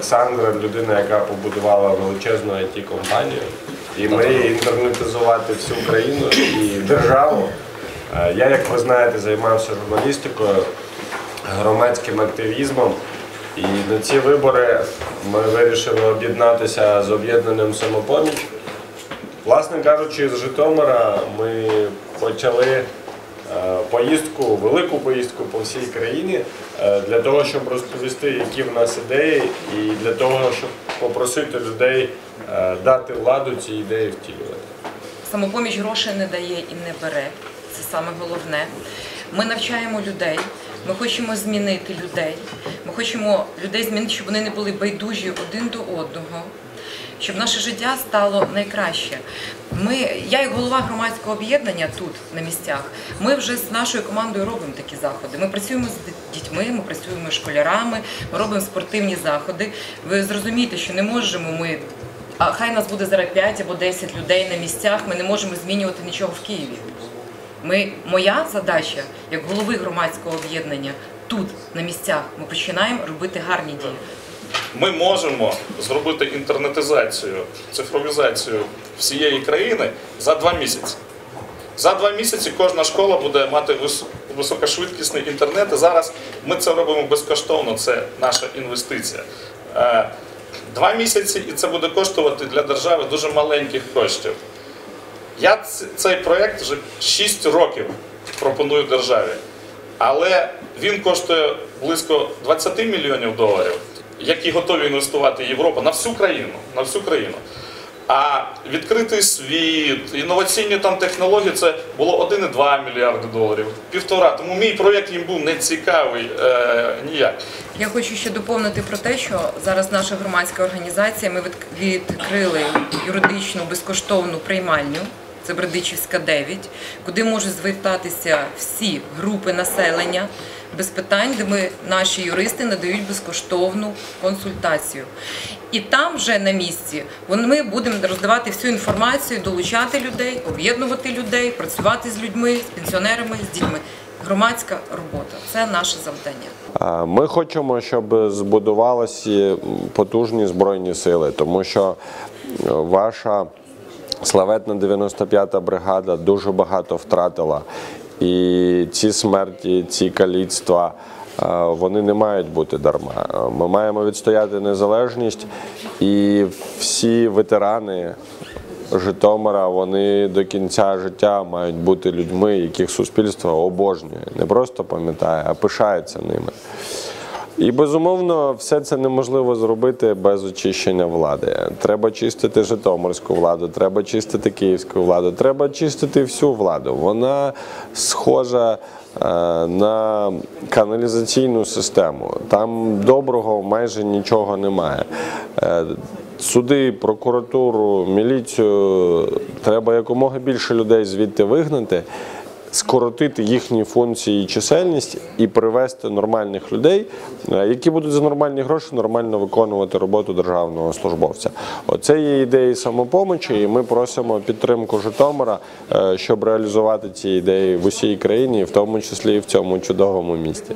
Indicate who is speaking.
Speaker 1: Олександр людина, яка побудувала величезну it компанію і мріє інтернетизувати всю країну і державу. Е, Я, як ви знаєте, займався журналістикою, громадським активізмом. І на ці вибори ми вирішили об'єднатися з об'єднанням самопоміч. Власне кажучи, з Житомира ми почали поїздку, велику поїздку по всій країні е, для того, щоб розповісти, які в нас ідеї, і для того, щоб попросити людей е, дати владу ці ідеї втілювати.
Speaker 2: Самопоміч грошей не дає і не бере. Це саме головне. Ми навчаємо людей. Ми хочемо змінити людей. Ми хочемо людей змінити, щоб вони не були байдужі один до одного, щоб наше життя стало найкраще. Ми, я як голова громадського об'єднання тут на місцях, ми вже з нашою командою робимо такі заходи. Ми працюємо з дітьми, ми працюємо з школярами, ми робимо спортивні заходи. Ви зрозумієте, що не можемо ми а хай нас буде зараз 5 або 10 людей на місцях. Ми не можемо змінювати нічого в Києві. Ми, моя задача як голови громадського об'єднання тут на місцях ми починаємо робити гарні дії.
Speaker 3: Ми можемо зробити інтернетизацію, цифровізацію всієї країни за два місяці. За два місяці кожна школа буде мати високошвидкісний інтернет. І зараз ми це робимо безкоштовно. Це наша інвестиція. Е, Два місяці, і це буде коштувати для держави дуже маленьких коштів. Я цей проєкт вже 6 років пропоную державі, але він коштує близько 20 мільйонів доларів, які готові інвестувати Європа на всю країну. На всю країну. А відкритий світ, інноваційні там технології це було 1,2 мільярди доларів, півтора. Тому мій проєкт їм був не цікавий е, ніяк.
Speaker 2: Я хочу ще доповнити про те, що зараз наша громадська організація ми від- відкрили юридичну безкоштовну приймальню. Це Бердичівська 9, куди можуть звертатися всі групи населення без питань, де ми наші юристи надають безкоштовну консультацію. І там вже на місці ми будемо роздавати всю інформацію, долучати людей, об'єднувати людей, працювати з людьми, з пенсіонерами, з дітьми. Громадська робота це наше завдання.
Speaker 1: Ми хочемо, щоб збудувалися потужні збройні сили, тому що е, ваша славетна 95-та бригада дуже багато втратила. І ці смерті, ці каліцтва, е, вони не мають бути дарма. Ми маємо відстояти незалежність, і всі ветерани Житомира вони до кінця життя мають бути людьми, яких суспільство обожнює, не просто пам'ятає, а пишається ними. І безумовно, все це неможливо зробити без очищення влади. Треба чистити Житомирську владу, треба чистити київську владу, треба чистити всю владу. Вона схожа е, на каналізаційну систему. Там доброго майже нічого немає. Е, Суди, прокуратуру, міліцію треба якомога більше людей звідти вигнати скоротити їхні функції і чисельність і привести нормальних людей, е, які будуть за нормальні гроші нормально виконувати роботу державного службовця. Оце є ідеї самопомочі, і ми просимо підтримку Житомира, е, щоб реалізувати ці ідеї в усій країні, в тому числі і в цьому чудовому місті.